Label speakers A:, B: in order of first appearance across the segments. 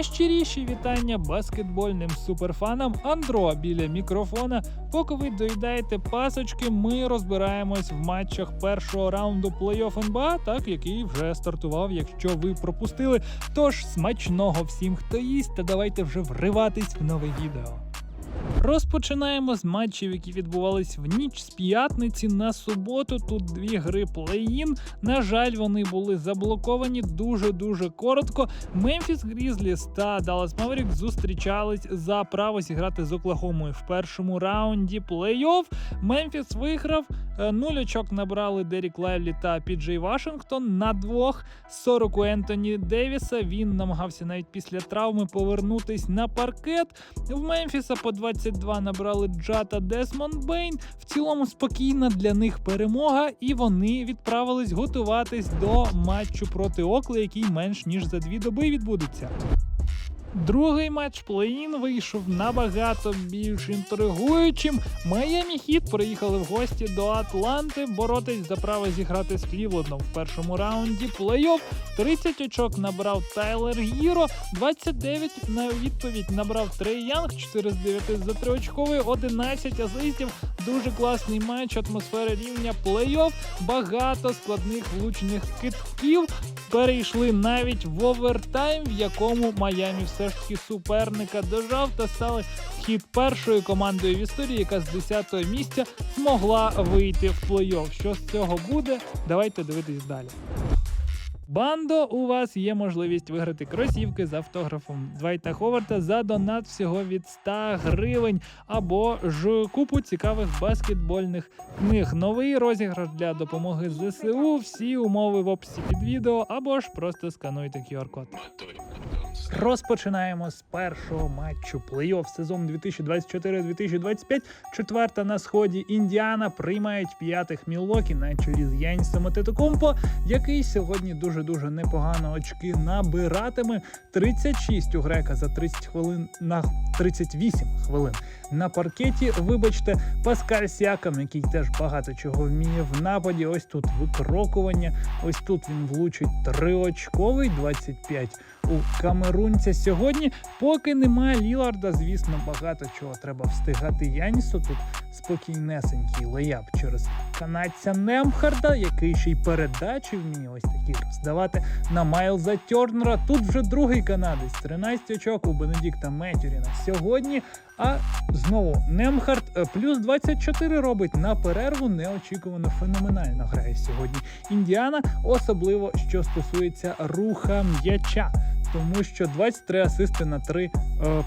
A: Найщиріші вітання баскетбольним суперфанам Андро біля мікрофона. Поки ви доїдаєте пасочки, ми розбираємось в матчах першого раунду плей-офф НБА, так який вже стартував, якщо ви пропустили. Тож смачного всім, хто їсть, та давайте вже вриватись в нове відео. Розпочинаємо з матчів, які відбувались в ніч з п'ятниці на суботу. Тут дві гри плей-ін. На жаль, вони були заблоковані дуже дуже коротко. Мемфіс Грізліс та Даллас Маверік зустрічались за право зіграти з Оклахомою в першому раунді плей-офф. Мемфіс виграв. Е, Нуль очок набрали Дерік Лайвлі та Піджей Вашингтон на двох. 40 у Ентоні Девіса. Він намагався навіть після травми повернутись на паркет. В Мемфіса по 22 набрали Джа та Десмон Бейн. В цілому спокійна для них перемога, і вони відправились готуватись до матчу проти Окли, який менш ніж за дві доби відбудеться. Другий матч плей-ін вийшов набагато більш інтригуючим. Майамі Хіт приїхали в гості до Атланти боротись за право зіграти з Клівлендом в першому раунді плей-офф. 30 очок набрав Тайлер Гіро, 29 на відповідь набрав Трей Янг, 4 з 9 за 3 очковий, 11 асистів. Дуже класний матч, атмосфера рівня плей-офф, багато складних влучних китків. Перейшли навіть в овертайм, в якому Майамі все ж таки суперника дожав та стали хід першою командою в історії, яка з 10-го місця змогла вийти в плей-офф. Що з цього буде? Давайте дивитись далі. Бандо, у вас є можливість виграти кросівки з автографом Двайта Ховарта за донат всього від 100 гривень або ж купу цікавих баскетбольних книг. Новий розіграш для допомоги ЗСУ. Всі умови в описі під відео або ж просто скануйте QR-код. Розпочинаємо з першого матчу плей-офф сезон 2024-2025. Четверта на сході Індіана приймають п'ятих Мілокі на чолі з Янісом Атетокумпо, який сьогодні дуже дуже непогано очки набиратиме. 36 у грека за 30 хвилин на 38 хвилин на паркеті. Вибачте, Паскаль Сякам, який теж багато чого вміє в нападі. Ось тут викрокування. Ось тут він влучить триочковий 25 у камерунця сьогодні. Поки немає Ліларда, звісно, багато чого треба встигати Янісу. Тут спокійнесенький леяп через канадця Немхарда, який ще й передачі вміє ось такі роздавати на Майлза Тернера. Тут вже другий канадець, 13 очок у Бенедікта Метюріна сьогодні. А знову Немхард е, плюс 24 робить на перерву. Неочікувано феноменально грає сьогодні Індіана, особливо що стосується руха м'яча. Тому що 23 асисти на 3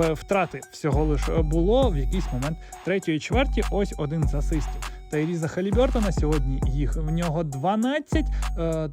A: е, втрати всього лиш було в якийсь момент третьої чверті. Ось один з асистів. Та Тайріза Халібертона сьогодні їх в нього 12. Е,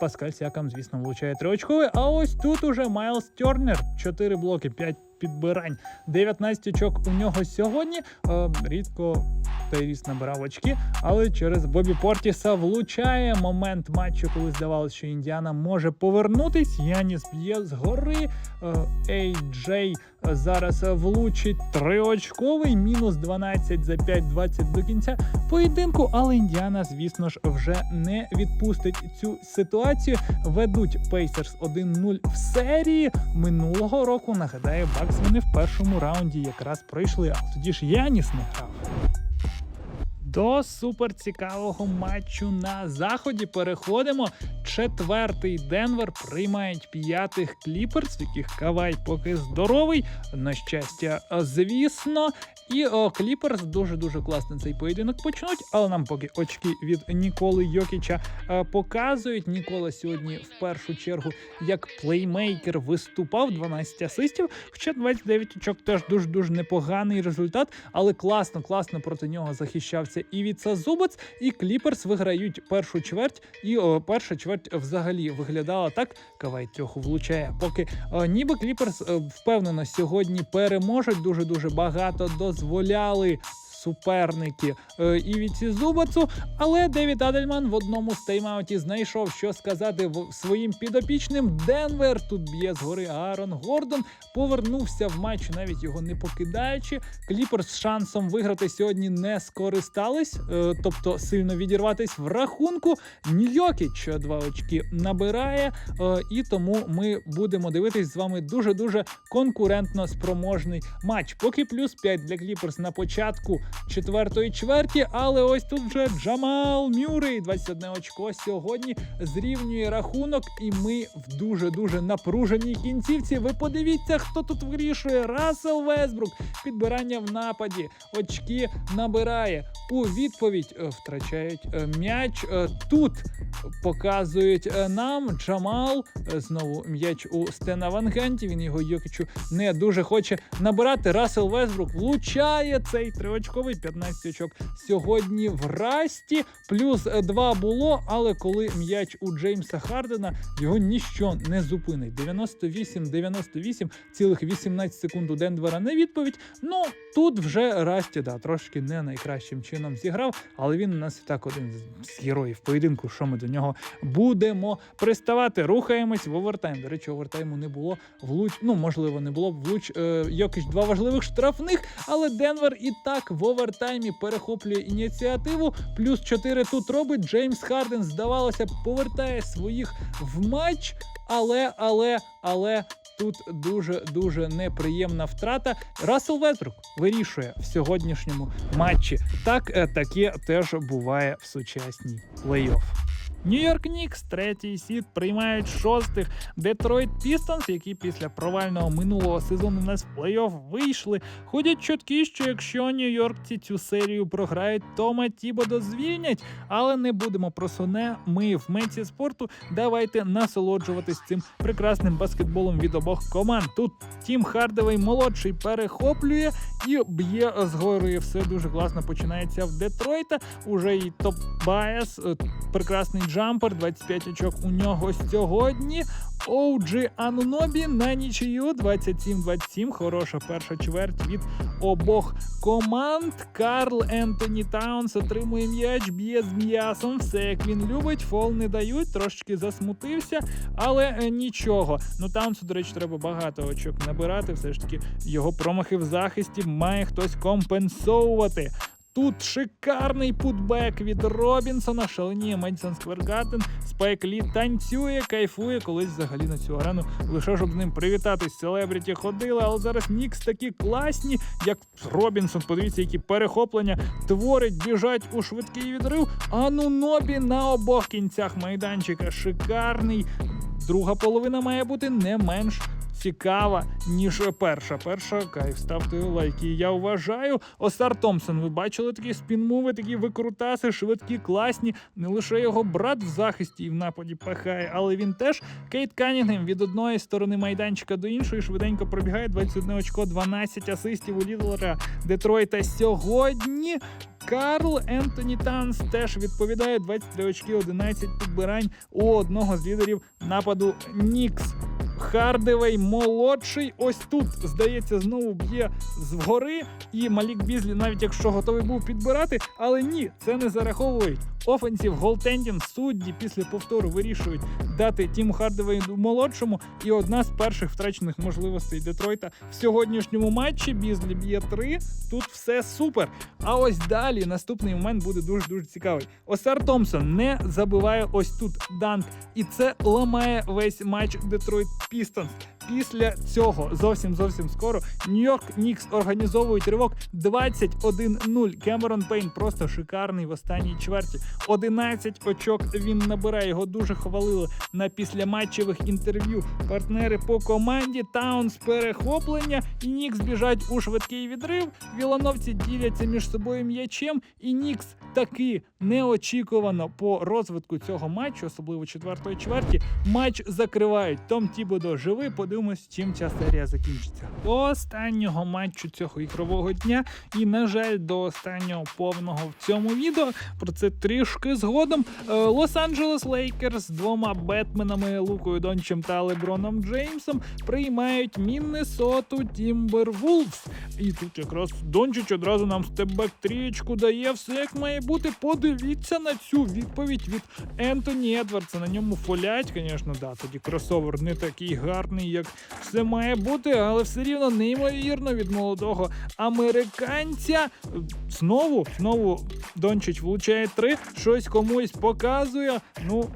A: Паскаль Сякам, звісно, влучає триочковий. А ось тут уже Майлз Тернер, 4 блоки, 5 підбирань, 19 очок у нього сьогодні. Е, рідко Тайріс набирав очки, але через Бобі Портіса влучає момент матчу, коли здавалося, що Індіана може повернутись. Яніс б'є згори. Е, Ей Джей зараз влучить триочковий, мінус 12 за 5-20 до кінця поєдинку. Але Індіана, звісно ж, вже не відпустить цю ситуацію. Ведуть Пейсерс 1-0 в серії минулого року. Нагадаю, Бакс вони в першому раунді якраз пройшли. А тоді ж Яніс не грав. До суперцікавого матчу на заході переходимо. Четвертий Денвер приймають п'ятих кліперс, в яких Кавай поки здоровий. На щастя, звісно. І Кліперс дуже дуже класно цей поєдинок почнуть, але нам поки очки від Ніколи Йокіча е, показують. Нікола сьогодні в першу чергу як плеймейкер виступав 12 асистів. Хоча 29 очок теж дуже дуже непоганий результат, але класно, класно проти нього захищався і Віца Зубац, і Кліперс виграють першу чверть. І о, перша чверть взагалі виглядала так. Кавай трьох влучає. Поки о, ніби Кліперс е, впевнено сьогодні переможуть. Дуже дуже багато дозволяли суперники е, Івіці Зубацу. Але Девід Адельман в одному з тайм-ауті знайшов, що сказати своїм підопічним. Денвер тут б'є згори Аарон Гордон. Повернувся в матч, навіть його не покидаючи. Кліперс з шансом виграти сьогодні не скористались, е, тобто сильно відірватись в рахунку. Ньокіч два очки набирає, е, і тому ми будемо дивитись з вами дуже дуже конкурентно спроможний матч. Поки плюс 5 для Кліперс на початку четвертої чверті, але ось тут вже Джамал Мюррей, 21 очко сьогодні зрівнює рахунок, і ми в дуже дуже напруженій кінцівці. Ви подивіться, хто тут вирішує. Рассел Весбрук. Підбирання в нападі. Очки набирає. У відповідь е, втрачають е, м'яч. Е, Тут показують нам Джамал. Знову м'яч у Стена Вангенті. Він його Йокічу не дуже хоче набирати. Рассел Весбрук влучає цей триочковий 15 очок сьогодні в Расті. Плюс 2 було, але коли м'яч у Джеймса Хардена, його ніщо не зупинить. 98-98, цілих 18 секунд у Денвера на відповідь. Ну тут вже Расті да, трошки не найкращим чином зіграв, але він у нас і так один з героїв поєдинку. Що ми до нього будемо приставати? Рухаємось в овертайм. До речі, овертайму не було влуч. Ну можливо, не було б влуч е, Йокіч два важливих штрафних, але Денвер і так в овертаймі перехоплює ініціативу. Плюс 4 тут робить. Джеймс Харден, здавалося, повертає своїх в матч, але, але, але. Тут дуже дуже неприємна втрата. Рассел Ветрук вирішує в сьогоднішньому матчі. Так е, таке теж буває в сучасній плей-офф. Нью-Йорк Нікс, третій сід, приймають шостих Детройт Пістонс, які після провального минулого сезону на плей-офф вийшли. Ходять чутки, що якщо нью-йоркці цю серію програють, Тома Тібодо звільнять. Але не будемо про соне. Ми в меці спорту. Давайте насолоджуватись цим прекрасним баскетболом від обох команд. Тут Тім Хардовий молодший перехоплює і б'є згори. Все дуже класно починається в Детройта. Уже і топ Байес, е, прекрасний джампер, 25 очок у нього сьогодні. OG Анунобі на нічию 27-27. Хороша перша чверть від обох команд. Карл Ентоні Таунс отримує м'яч, б'є з м'ясом. Все як він любить. Фол не дають, трошечки засмутився, але е, нічого. Ну Таунсу, до речі, треба багато очок набирати. Все ж таки його промахи в захисті має хтось компенсовувати. Тут шикарний путбек від Робінсона, шаленіє Медісон Сквергатен, Спайк Лі танцює, кайфує колись взагалі на цю арену. Лише щоб з ним привітатись, селебріті ходили, але зараз Нікс такі класні, як Робінсон. Подивіться, які перехоплення творить, біжать у швидкий відрив. Ану Нобі на обох кінцях майданчика. Шикарний. Друга половина має бути не менш цікава, ніж перша. Перша кайф, ставте лайки. Я вважаю. Осар Томпсон. Ви бачили такі спінмуви, такі викрутаси, швидкі, класні. Не лише його брат в захисті і в нападі пахає, але він теж. Кейт Канінгем від одної сторони майданчика до іншої швиденько пробігає 21 очко, 12 асистів у лідера Детройта сьогодні. Карл Ентоні Танс теж відповідає 23 очки, 11 підбирань у одного з лідерів нападу Нікс. Хардевей молодший. Ось тут, здається, знову б'є згори. І Малік Бізлі, навіть якщо готовий був підбирати, але ні, це не зараховують. Офенсів голтендінг судді після повтору вирішують дати Тіму Хардевею молодшому. І одна з перших втрачених можливостей Детройта в сьогоднішньому матчі. Бізлі б'є 3. Тут все супер. А ось далі наступний момент буде дуже дуже цікавий. Осар Томпсон не забиває ось тут данк, і це ламає весь матч Детройт Пістонс. Після цього зовсім зовсім скоро Нью-Йорк Нікс організовують ривок 21-0. Кемерон Пейн просто шикарний в останній чверті. 11 очок він набирає. Його дуже хвалили на післяматчевих інтерв'ю. Партнери по команді Таунс перехоплення і Нікс біжать у швидкий відрив. Вілановці діляться між собою м'ячем, і Нікс таки неочікувано по розвитку цього матчу, особливо четвертої чверті, матч закривають. Том Тібодо живий. Подивимось, чим ця серія закінчиться. До останнього матчу цього ігрового дня, і на жаль, до останнього повного в цьому відео. Про це трішки згодом. Е, Лос-Анджелес Лейкерс з двома Бетменами Лукою Дончем та Леброном Джеймсом приймають Міннесоту Тімбервулфс. І тут якраз Дончич одразу нам степбек трієчку дає все як має бути. Подивіться на цю відповідь від Ентоні Едвардса. На ньому фолять, звісно, да. Тоді кросовер не такий гарний, як все має бути, але все рівно неймовірно від молодого американця. Знову, знову Дончич влучає три, щось комусь показує. Ну.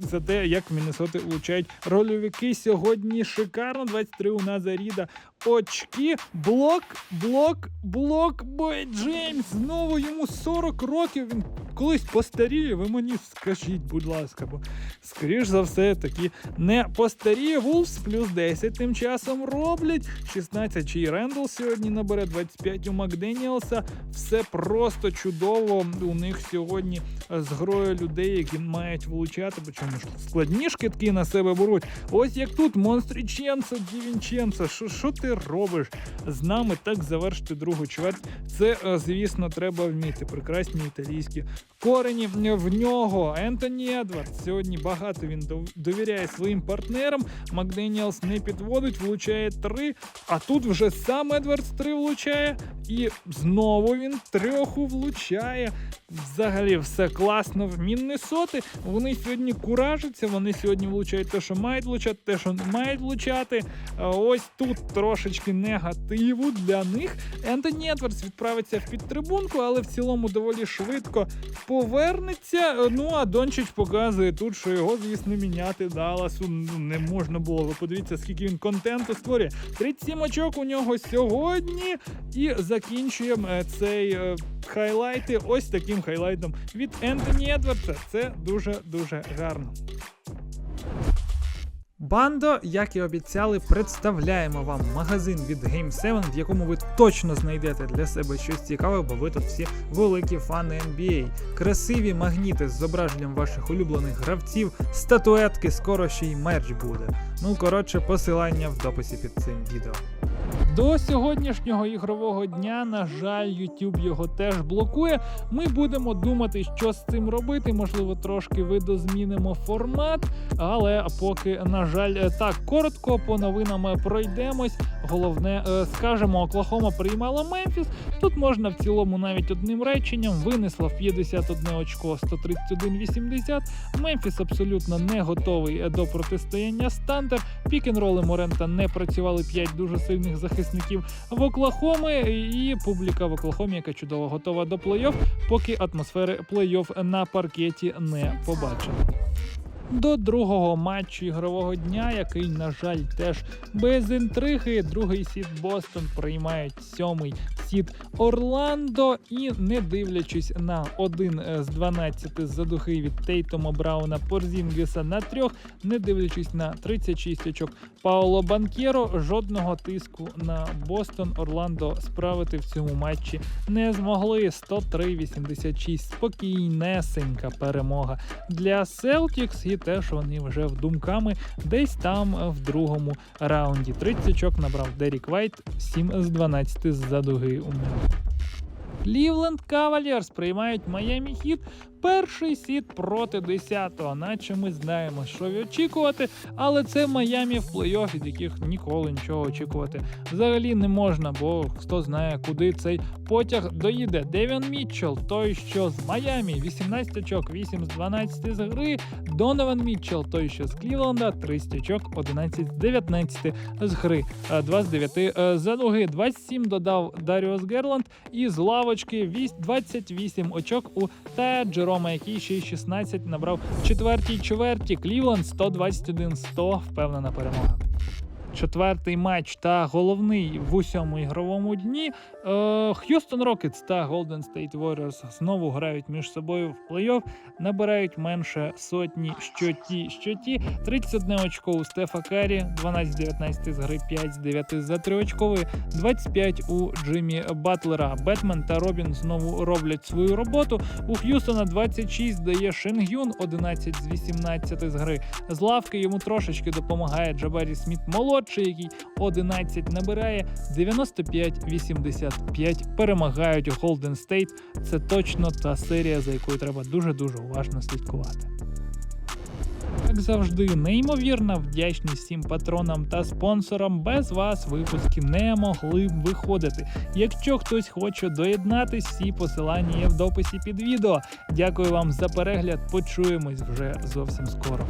A: За те, як Міннесоти влучають рольовики сьогодні шикарно. 23 у Назаріда очки. Блок, блок, блок. Бой Джеймс. Знову йому 40 років. Він колись постаріє. Ви мені скажіть, будь ласка, бо скоріш за все таки не постаріє. Вулфс плюс 10 тим часом роблять. 16 чий Рендл сьогодні набере 25 у Макденіелса. Все просто чудово. У них сьогодні з грою людей, які мають влучати, причому складні шкидки на себе беруть. Ось як тут Монстріченцо, Дівінченцо. Що, що ти робиш з нами так завершити другу чверть? Це, е, звісно, треба вміти. Прекрасні італійські корені в нього. Ентоні Едвардс Сьогодні багато він довіряє своїм партнерам. Макденіелс не підводить, влучає три. А тут вже сам Едвардс три влучає. І знову він трьоху влучає. Взагалі все класно в Міннесоти. Вони сьогодні куражаться, вони сьогодні влучають те, що мають влучати, те, що не мають влучати. Ось тут трошечки негативу для них. Ентоні Едвардс відправиться в підтрибунку, але в цілому доволі швидко повернеться. Ну а Дончич показує тут, що його, звісно, міняти Далласу ну, не можна було. Ви подивіться, скільки він контенту створює. 37 очок у нього сьогодні. І закінчуємо е, цей е, хайлайти ось таким хайлайтом від Ентоні Едвардса. Це дуже дуже гарно. Бандо, як і обіцяли, представляємо вам магазин від Game 7, в якому ви точно знайдете для себе щось цікаве, бо ви тут всі великі фани NBA. Красиві магніти з зображенням ваших улюблених гравців, статуетки, скоро ще й мерч буде. Ну коротше, посилання в дописі під цим відео. До сьогоднішнього ігрового дня, на жаль, YouTube його теж блокує. Ми будемо думати, що з цим робити. Можливо, трошки видозмінимо формат, але поки, на жаль, е, так коротко по новинам е, пройдемось. Головне, е, скажемо, Оклахома приймала Мемфіс. Тут можна в цілому навіть одним реченням винесла в 51 очко 131-80. Мемфіс абсолютно не готовий е, до протистояння стантер. Пік-н-роли Морента не працювали 5 дуже сильних захисників в Оклахоми. І публіка в Оклахомі, яка чудово готова до плей-офф, поки атмосфери плей-офф на паркеті не побачила. До другого матчу ігрового дня, який, на жаль, теж без інтриги. Другий сід Бостон приймають сьомий сід Орландо. І не дивлячись на один е, з 12 задухи від Тейтома Брауна Порзінгіса на трьох, не дивлячись на 36 очок Пауло Банкєро, жодного тиску на Бостон Орландо справити в цьому матчі не змогли. 103-86. Спокійнесенька перемога для Селтікс, і теж вони вже в думками десь там в другому раунді. 30 очок набрав Дерік Вайт, 7 з 12 з-за дуги у Лівленд Кавалерс приймають Майами Хіт. Перший сід проти 10-го, наче ми знаємо, що очікувати, але це Майамі в плей-офф, від яких ніколи нічого очікувати взагалі не можна, бо хто знає, куди цей потяг доїде. Девін Мітчелл, той, що з Майамі, 18 очок, 8 з 12 з гри. Донован Мітчелл, той, що з Клівленда, 30 очок, 11 з 19 з гри. Е, 2 з 9 е, за ноги, 27 додав Даріус Герланд і з лавочки 28 очок у Тая Джерома, який ще й 16 набрав четвертій чверті. Клівленд 121-100, впевнена перемога. Четвертий матч та головний в усьому ігровому дні. Е, Х'юстон Рокетс та Golden State Warriors знову грають між собою в плей-офф, набирають менше сотні що ті, що ті. 31 очко у Стефа Карі, 12-19 з гри, 5 з 9 за 3 очкової, 25 у Джиммі Батлера. Бетмен та Робін знову роблять свою роботу. У Х'юстона 26 дає Шенгюн, 11 з 18 з гри. З лавки йому трошечки допомагає Джабарі Сміт молодший, який 11 набирає. 95-85 перемагають Golden State. Це точно та серія, за якою треба дуже дуже уважно слідкувати. Як завжди, неймовірна вдячність всім патронам та спонсорам. Без вас випуски не могли б виходити. Якщо хтось хоче доєднатись, всі посилання є в дописі під відео. Дякую вам за перегляд. Почуємось вже зовсім скоро.